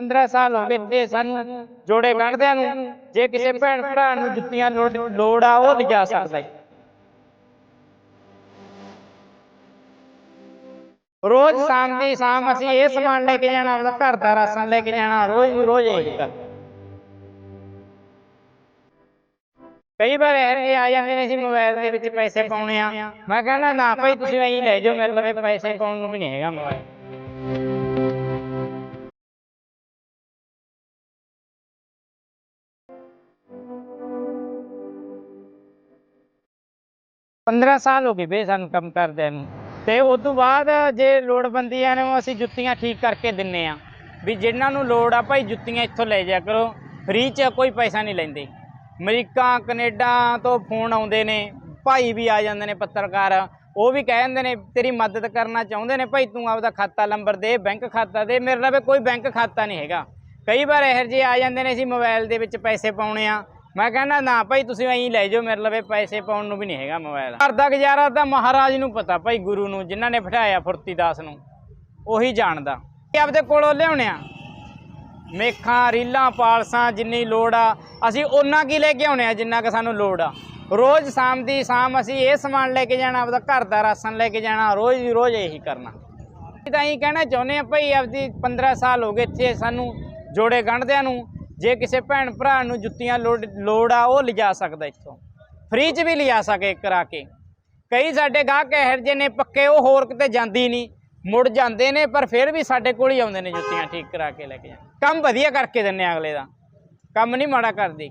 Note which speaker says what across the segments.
Speaker 1: 15 ਸਾਲ ਹੋ ਗਏ ਤੇ ਸਾਨੂੰ ਜੋੜੇ ਕੱਢਦਿਆਂ ਨੂੰ ਜੇ ਕਿਸੇ ਭੈਣ ਭਰਾ ਨੂੰ ਜੁੱਤੀਆਂ ਲੋੜ ਆ ਉਹ ਲਿਜਾ ਸਕਦਾ ਹੈ। ਰੋਜ਼ ਸ਼ਾਮ ਦੀ ਸ਼ਾਮ ਅਸੀਂ ਇਹ ਸਮਾਨ ਲੈ ਕੇ ਜਾਣਾ ਆਪਦਾ ਘਰ ਦਾ ਰਾਸ਼ਨ ਲੈ ਕੇ ਜਾਣਾ ਰੋਜ਼ ਰੋਜ਼ ਇਹ ਕਈ ਵਾਰ ਇਹ ਆ ਜਾਂਦੇ ਨੇ ਅਸੀਂ ਮੋਬਾਈਲ ਦੇ ਵਿੱਚ ਪੈਸੇ ਪਾਉਣੇ ਆ। ਮੈਂ ਕਹਿੰਦਾ ਨਾ ਭਾਈ ਤੁਸੀਂ ਐਂ ਲੈ ਜਾਓ ਮੇਰੇ ਲਵੇ ਪੈਸੇ ਪਾਉਣ ਨੂੰ ਵੀ ਨਹੀਂ ਹੈਗਾ ਮੋਬਾਈਲ। ਪੰਦਰਾਂ ਸਾਲ ਹੋ ਗਏ ਬੇ ਸਾਨੂੰ ਕੰਮ ਕਰਦਿਆਂ ਨੂੰ। ਤੇ ਉਸ ਤੋਂ ਬਾਅਦ ਜੇ ਲੋੜਵੰਦੀਆਂ ਨੂੰ ਅਸੀਂ ਜੁੱਤੀਆਂ ਠੀਕ ਕਰਕੇ ਦਿੰਨੇ ਆ, ਵੀ ਜਿਨ੍ਹਾਂ ਨੂੰ ਲੋੜ ਆ ਭਾਈ ਜੁੱਤੀਆਂ ਇੱਥੋਂ ਲੈ ਜਾ ਕਰੋ, ਫ੍ਰੀ 'ਚ ਕੋਈ ਪੈਸਾ ਨਹੀਂ ਲੈਂਦੇ। ਅਮਰੀਕਾ, ਕੈਨੇਡਾ ਤੋਂ ਫੋਨ ਆਉਂਦੇ ਨੇ, ਭਾਈ ਵੀ ਆ ਜਾਂਦੇ ਨੇ ਪੱਤਰਕਾਰ, ਉਹ ਵੀ ਕਹਿ ਦਿੰਦੇ ਨੇ, ਤੇਰੀ ਮਦਦ ਕਰਨਾ ਚਾਹੁੰਦੇ ਨੇ ਭਾਈ, ਤੂੰ ਆਪਦਾ ਖਾਤਾ ਨੰਬਰ ਦੇ, ਬੈਂਕ ਖਾਤਾ ਦੇ, ਮੇਰੇ ਲਵੇ ਕੋਈ ਬੈਂਕ ਖਾਤਾ ਨਹੀਂ ਹੈਗਾ। ਕਈ ਵਾਰ ਇਹੋ ਜਿਹੇ ਆ ਜਾਂਦੇ ਨੇ, ਅਸੀਂ ਮੋਬਾਈਲ ਦੇ ਵਿੱਚ ਪੈਸੇ ਪਾਉਣੇ ਆ ਮੈਂ ਕਹਿੰਦਾ, ਨਾ ਭਾਈ, ਤੁਸੀਂ ਐਂ ਲੈ ਜਾਓ, ਮੇਰੇ ਲਵੇ ਪੈਸੇ ਪਾਉਣ ਨੂੰ ਵੀ ਨਹੀਂ ਹੈਗਾ ਮੋਬਾਈਲ ਘਰ ਦਾ ਗੁਜ਼ਾਰਾ ਤਾਂ ਮਹਾਰਾਜ ਨੂੰ ਪਤਾ, ਭਾਈ, ਗੁਰੂ ਨੂੰ, ਜਿਨ੍ਹਾਂ ਨੇ ਬਿਠਾਇਆ ਫੁਰਤੀ ਦਾਸ ਨੂੰ, ਉਹੀ ਜਾਣਦਾ। ਇਹ ਆਪਦੇ ਕੋਲੋਂ ਲਿਆਉਣੇ ਆ। ਮੇਖਾਂ, ਰੀਲਾਂ, ਪਾਲਸਾਂ, ਜਿੰਨੀ ਲੋੜ ਆ, ਅਸੀਂ ਉਹਨਾਂ ਕੀ ਲੈ ਕੇ ਆਉਣੇ ਆ ਜਿੰਨਾ ਕਿ ਸਾਨੂੰ ਲੋੜ ਆ। ਰੋਜ਼ ਸ਼ਾਮ ਦੀ ਸ਼ਾਮ ਅਸੀਂ ਇਹ ਸਮਾਨ ਲੈ ਕੇ ਜਾਣਾ, ਆਪਦਾ ਘਰ ਦਾ ਰਾਸ਼ਨ ਲੈ ਕੇ ਜਾਣਾ, ਰੋਜ਼ ਦੀ ਰੋਜ਼ ਇਹੀ ਕਰਨਾ। ਅਸੀਂ ਤਾਂ ਇਹੀ ਕਹਿਣਾ ਚਾਹੁੰਦੇ ਆ, ਭਾਈ, ਆਪਦੀ 15 ਸਾਲ ਹੋ ਗਏ ਇੱਥੇ ਸਾਨੂੰ ਜੋੜੇ ਗੰਢਦਿਆਂ ਨੂੰ ਜੇ ਕਿਸੇ ਭੈਣ ਭਰਾ ਨੂੰ ਜੁੱਤੀਆਂ ਲੋੜ ਲੋੜ ਆ, ਉਹ ਲਿਜਾ ਸਕਦਾ ਇੱਥੋਂ। ਫ੍ਰੀ 'ਚ ਵੀ ਲਿਜਾ ਸਕੇ ਕਰਾ ਕੇ। ਕਈ ਸਾਡੇ ਗਾਹਕ ਇਹੋ ਜਿਹੇ ਨੇ, ਪੱਕੇ ਉਹ ਹੋਰ ਕਿਤੇ ਜਾਂਦੀ ਨਹੀਂ। ਮੁੜ ਜਾਂਦੇ ਨੇ, ਪਰ ਫਿਰ ਵੀ ਸਾਡੇ ਕੋਲ ਹੀ ਆਉਂਦੇ ਨੇ ਜੁੱਤੀਆਂ, ਠੀਕ ਕਰਾ ਕੇ ਲੈ ਕੇ ਜਾਂਦੇ ਕੰਮ ਵਧੀਆ ਕਰਕੇ ਦਿੰਨੇ ਆ ਅਗਲੇ ਦਾ। ਕੰਮ ਨਹੀਂ ਮਾੜਾ ਕਰਦੀ।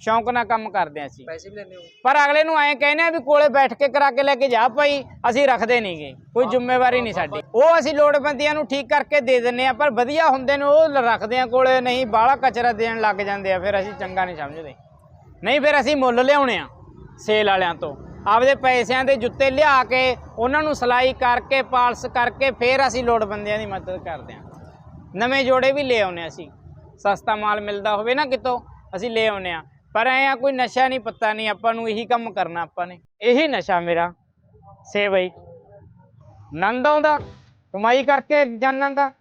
Speaker 1: ਸ਼ੌਂਕ ਨਾਲ ਕੰਮ ਕਰਦੇ ਆ ਅਸੀਂ।
Speaker 2: ਪੈਸੇ ਵੀ ਲੈਣੇ ਹੋ?
Speaker 1: ਪਰ ਅਗਲੇ ਨੂੰ ਐਂ ਕਹਿੰਦੇ ਆ ਵੀ ਕੋਲੇ ਬੈਠ ਕੇ ਕਰਾ ਕੇ ਲੈ ਕੇ ਜਾ ਭਾਈ ਅਸੀਂ ਰੱਖਦੇ ਨਹੀਂਗੇ ਕੋਈ ਜ਼ਿੰਮੇਵਾਰੀ ਨਹੀਂ ਸਾਡੀ। ਉਹ ਅਸੀਂ ਲੋੜਵੰਦੀਆਂ ਨੂੰ ਠੀਕ ਕਰਕੇ ਦੇ ਦਿੰਨੇ ਆ ਪਰ ਵਧੀਆ ਹੁੰਦੇ ਨੇ ਉਹ ਰੱਖਦੇ ਆ ਕੋਲੇ ਨਹੀਂ ਬਾਹਲਾ ਕਚਰਾ ਦੇਣ ਲੱਗ ਜਾਂਦੇ ਆ ਫਿਰ ਅਸੀਂ ਚੰਗਾ ਨਹੀਂ ਸਮਝਦੇ। ਨਹੀਂ ਫਿਰ ਅਸੀਂ ਮੁੱਲ ਲਿਆਉਣੇ ਆ ਸੇਲ ਵਾਲਿਆਂ ਤੋਂ। ਆਪਦੇ ਪੈਸਿਆਂ ਦੇ ਜੁੱਤੇ ਲਿਆ ਕੇ ਉਹਨਾਂ ਨੂੰ ਸਲਾਈ ਕਰਕੇ ਪਾਲਸ ਕਰਕੇ ਫਿਰ ਅਸੀਂ ਲੋੜਵੰਦੀਆਂ ਦੀ ਮਦਦ ਕਰਦੇ ਆ। ਨਵੇਂ ਜੋੜੇ ਵੀ ਲੈ ਆਉਨੇ ਅਸੀਂ। ਸਸਤਾ ਮਾਲ ਮਿਲਦਾ ਹੋਵੇ ਨਾ ਕਿਤੋਂ ਅਸੀਂ ਲੈ ਆਉਨੇ ਆ ਪਰ ਐ ਆ, ਕੋਈ ਨਸ਼ਾ ਨਹੀਂ, ਪੱਤਾ ਨਹੀਂ, ਆਪਾਂ ਨੂੰ ਇਹੀ ਕੰਮ ਕਰਨਾ ਆਪਾਂ ਨੇ। ਇਹੀ ਨਸ਼ਾ ਮੇਰਾ ਸੇਵਾ ਹੀ ਆਨੰਦ ਆਉਂਦਾ, ਕਮਾਈ ਕਰਕੇ ਜਾਨਾਂ ਦਾ।